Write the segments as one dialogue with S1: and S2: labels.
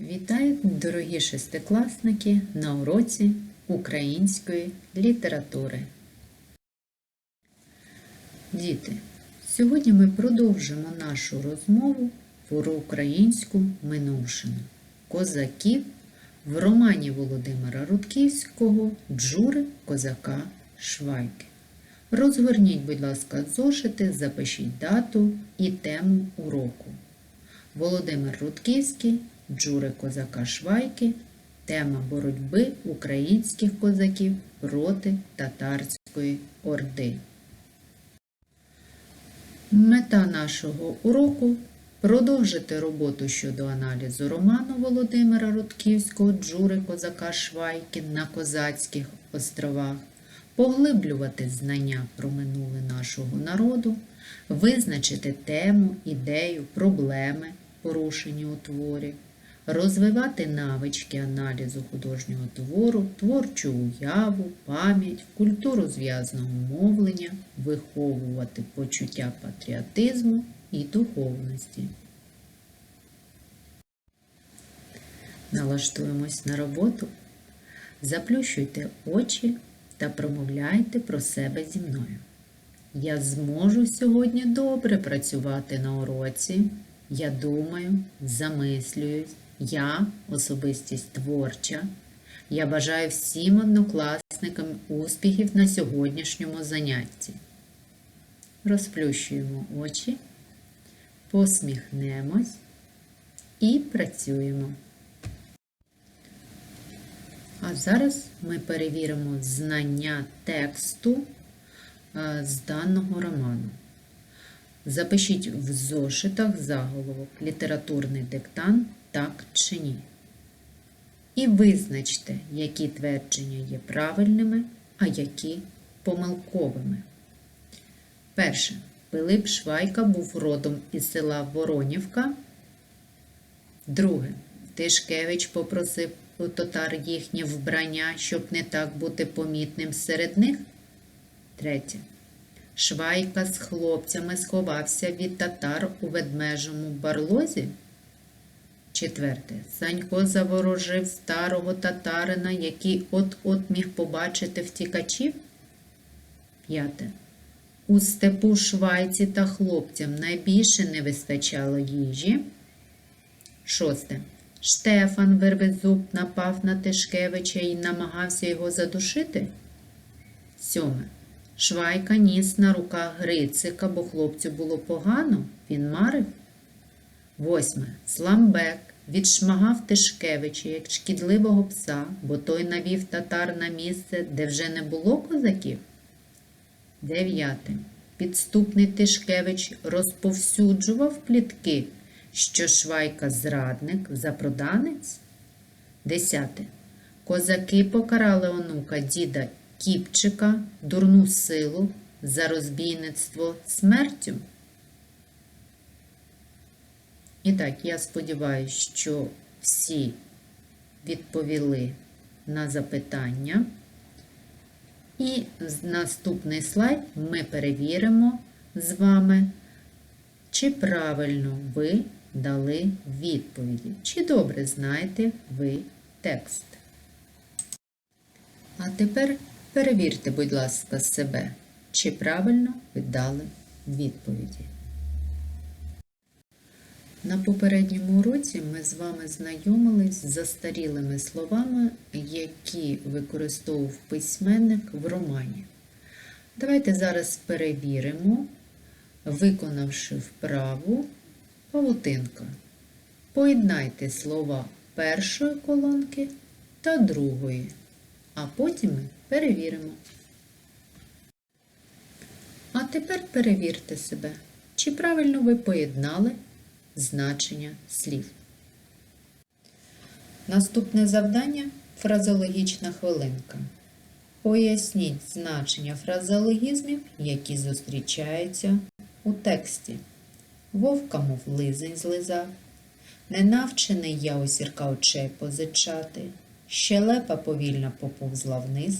S1: Вітаю, дорогі шестикласники, на уроці української літератури. Діти, сьогодні ми продовжимо нашу розмову про українську минувшину козаків в романі Володимира Рудківського Джури козака Швайки. Розгорніть, будь ласка, зошити, запишіть дату і тему уроку. Володимир Рудківський, Джури козака Швайки, тема боротьби українських козаків проти татарської орди. Мета нашого уроку продовжити роботу щодо аналізу роману Володимира Рудківського Джури козака Швайки на Козацьких островах, поглиблювати знання про минуле нашого народу, визначити тему, ідею, проблеми, порушені у творі, розвивати навички аналізу художнього твору, творчу уяву, пам'ять, культуру зв'язного мовлення, виховувати почуття патріотизму і духовності. Налаштуємось на роботу, заплющуйте очі та промовляйте про себе зі мною. Я зможу сьогодні добре працювати на уроці. Я думаю, замислююсь, я особистість творча. Я бажаю всім однокласникам успіхів на сьогоднішньому занятті. Розплющуємо очі, посміхнемось і працюємо. А зараз ми перевіримо знання тексту е, з даного роману. Запишіть в зошитах заголовок літературний диктант так чи ні. І визначте, які твердження є правильними, а які помилковими. Перше. Пилип Швайка був родом із села Воронівка. Друге. Тишкевич попросив у татар їхнє вбрання, щоб не так бути помітним серед них. Третє. Швайка з хлопцями сховався від татар у ведмежому барлозі. Четверте. Санько заворожив старого татарина, який от-от міг побачити втікачів. П'яте. У степу швайці та хлопцям найбільше не вистачало їжі. Шосте. Штефан Вербезуб напав на Тишкевича і намагався його задушити. Сьоме. Швайка ніс на руках Грицика, бо хлопцю було погано, він марив. Восьме. Сламбек відшмагав Тишкевича як шкідливого пса, бо той навів татар на місце, де вже не було козаків. Дев'яте. Підступний Тишкевич розповсюджував плітки, що Швайка зрадник, запроданець. Десяте. Козаки покарали онука діда Кіпчика, дурну силу за розбійництво смертю. І так, я сподіваюся, що всі відповіли на запитання. І наступний слайд ми перевіримо з вами, чи правильно ви дали відповіді, чи добре знаєте ви текст. А тепер перевірте, будь ласка, себе, чи правильно ви дали відповіді. На попередньому уроці ми з вами знайомились з застарілими словами, які використовував письменник в романі. Давайте зараз перевіримо, виконавши вправу павутинка. Поєднайте слова першої колонки та другої, а потім ми перевіримо. А тепер перевірте себе, чи правильно ви поєднали значення слів. Наступне завдання фразеологічна хвилинка. Поясніть значення фразеологізмів, які зустрічаються у тексті. Вовка, мов лизень злизав, ненавчений я у сірка очей позичати, щелепа повільно поповзла вниз,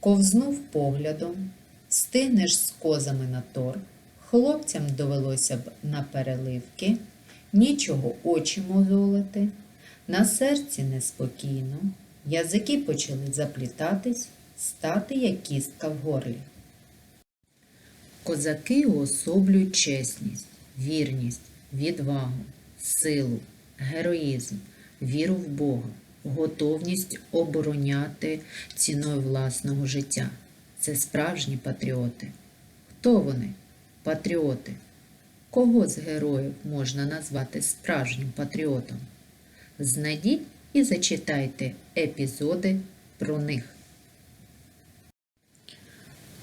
S1: ковзнув поглядом, стигнеш з козами на торг, Хлопцям довелося б на переливки, нічого очі мозолити, На серці неспокійно, язики почали заплітатись, стати як кістка в горлі. Козаки уособлюють чесність, вірність, відвагу, силу, героїзм, віру в Бога, готовність обороняти ціною власного життя. Це справжні патріоти. Хто вони? Патріоти. Кого з героїв можна назвати справжнім патріотом? Знайдіть і зачитайте епізоди про них.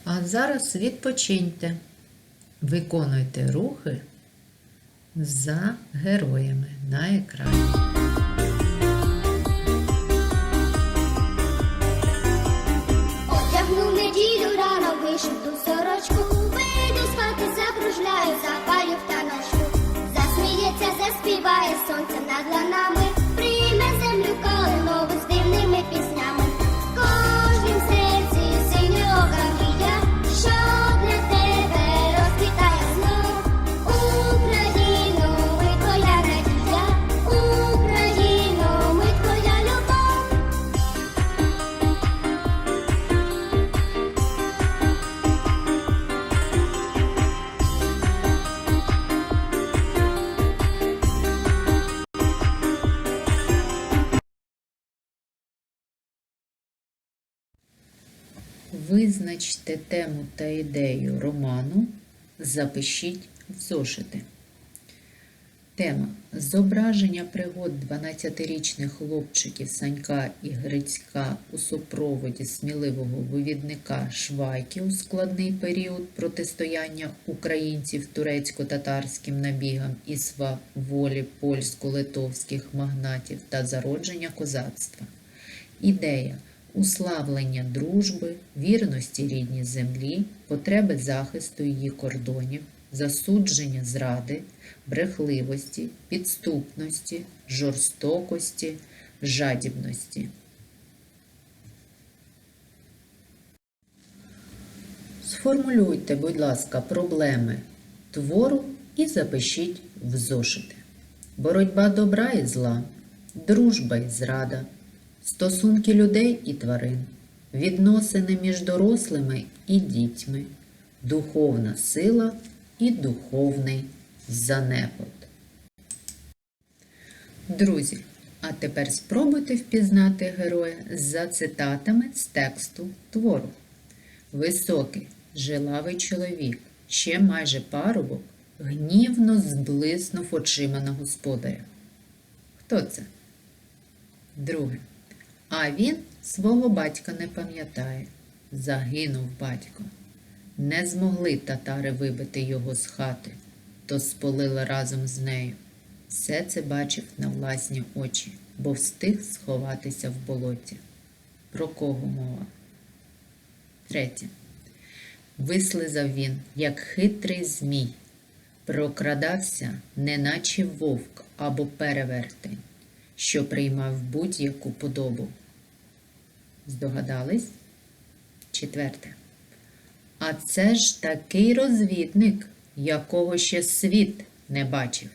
S1: А зараз відпочиньте. Виконуйте рухи за героями на екрані.
S2: Заспіває сонце над ланами,
S1: Визначте тему та ідею роману, запишіть в зошити. Тема Зображення пригод 12-річних хлопчиків Санька і Грицька у супроводі сміливого вивідника Швайки у складний період протистояння українців турецько-татарським набігам і сваволі польсько-литовських магнатів та зародження козацтва. Ідея уславлення дружби, вірності рідній землі, потреби захисту її кордонів, засудження зради, брехливості, підступності, жорстокості, жадібності. Сформулюйте, будь ласка, проблеми твору і запишіть в зошити. Боротьба добра і зла, дружба і зрада, стосунки людей і тварин, відносини між дорослими і дітьми, духовна сила і духовний занепад. Друзі, а тепер спробуйте впізнати героя за цитатами з тексту твору. Високий, жилавий чоловік, ще майже парубок, гнівно зблиснув очима на господаря. Хто це? Друге. А він свого батька не пам'ятає. Загинув батько. Не змогли татари вибити його з хати, то спалили разом з нею. Все це бачив на власні очі, бо встиг сховатися в болоті. Про кого мова? Третє. Вислизав він, як хитрий змій, прокрадався, неначе вовк або перевертень, що приймав будь-яку подобу. Здогадались? Четверте. А це ж такий розвідник, якого ще світ не бачив.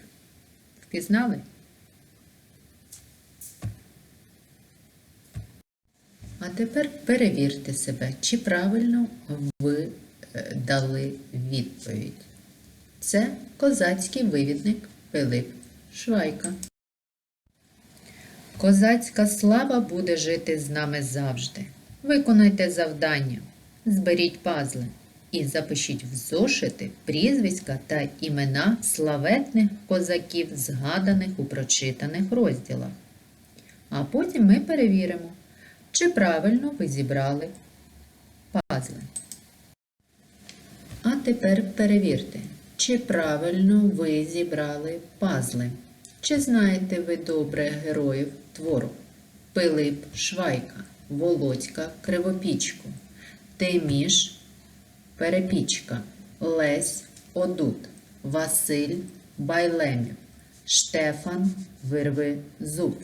S1: Впізнали? А тепер перевірте себе, чи правильно ви е, дали відповідь. Це козацький вивідник Пилип Швайка. Козацька слава буде жити з нами завжди. Виконайте завдання, зберіть пазли і запишіть в зошити прізвиська та імена славетних козаків, згаданих у прочитаних розділах. А потім ми перевіримо, чи правильно ви зібрали пазли. А тепер перевірте, чи правильно ви зібрали пазли. Чи знаєте ви добре героїв твору? Пилип Швайка, Володька Кривопічку, Тиміш Перепічка, Лесь Одут, Василь Байлемів, Штефан Вирви Зуб.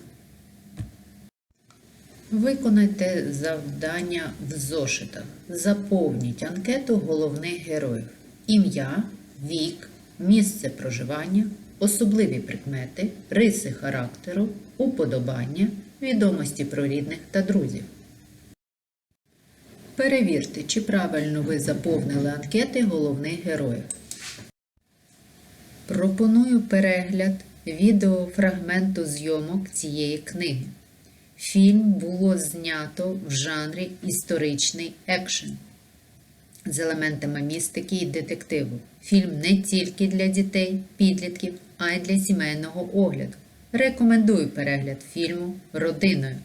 S1: Виконайте завдання в зошитах. Заповніть анкету головних героїв. Ім'я, вік, місце проживання, особливі прикмети, риси характеру, уподобання, відомості про рідних та друзів. Перевірте, чи правильно ви заповнили анкети головних героїв. Пропоную перегляд відеофрагменту зйомок цієї книги. Фільм було знято в жанрі історичний екшен з елементами містики і детективу. Фільм не тільки для дітей, підлітків, а й для сімейного огляду. Рекомендую перегляд фільму родиною.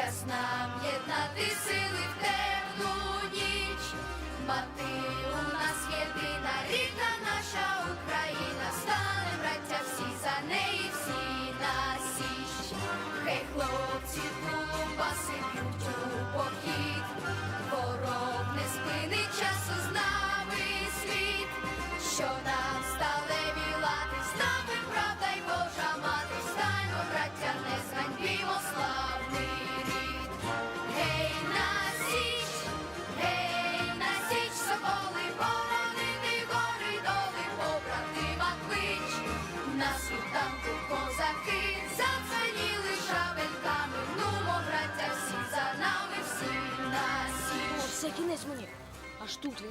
S3: Час нам єднати сили в темну ніч. Мати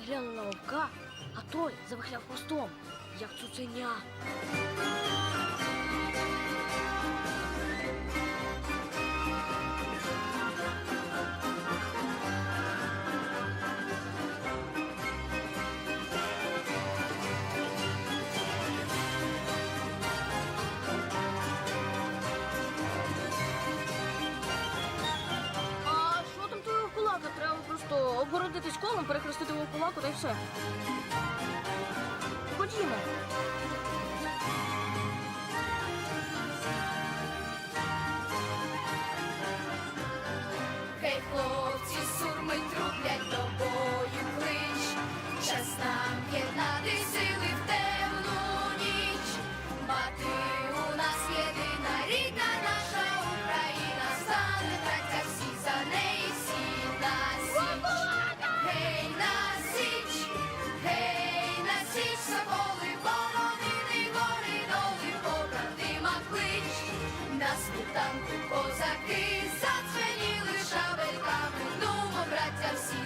S4: він на вовка, а той завихляв хвостом, як цуценя. Обгородитись колом, перехрестити кулаку та й все. Ходімо.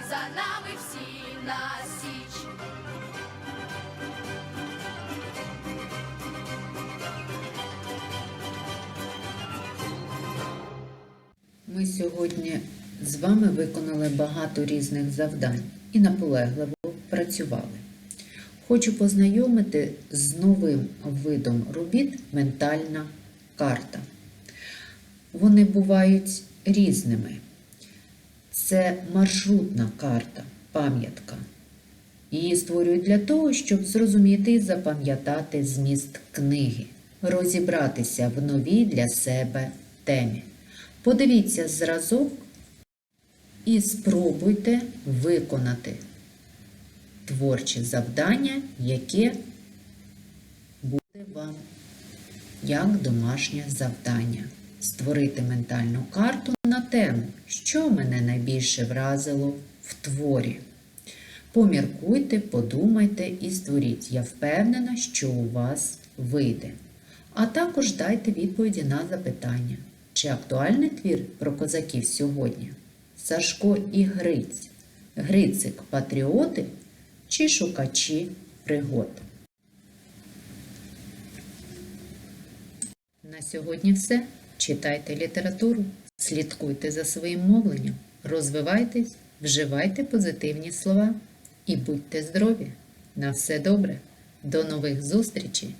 S3: За нами, всі на січ.
S1: Ми сьогодні з вами виконали багато різних завдань і наполегливо працювали. Хочу познайомити з новим видом робіт ментальна карта. Вони бувають різними. Це маршрутна карта, пам'ятка. Її створюють для того, щоб зрозуміти і запам'ятати зміст книги, розібратися в новій для себе темі. Подивіться зразок і спробуйте виконати творче завдання, яке буде вам як домашнє завдання. Створити ментальну карту на тему, що мене найбільше вразило в творі. Поміркуйте, подумайте і створіть. Я впевнена, що у вас вийде. А також дайте відповіді на запитання. Чи актуальний твір про козаків сьогодні? Сашко і Гриць. Грицик патріоти чи шукачі пригод? На сьогодні все. Читайте літературу, слідкуйте за своїм мовленням, розвивайтесь, вживайте позитивні слова і будьте здорові! На все добре! До нових зустрічей!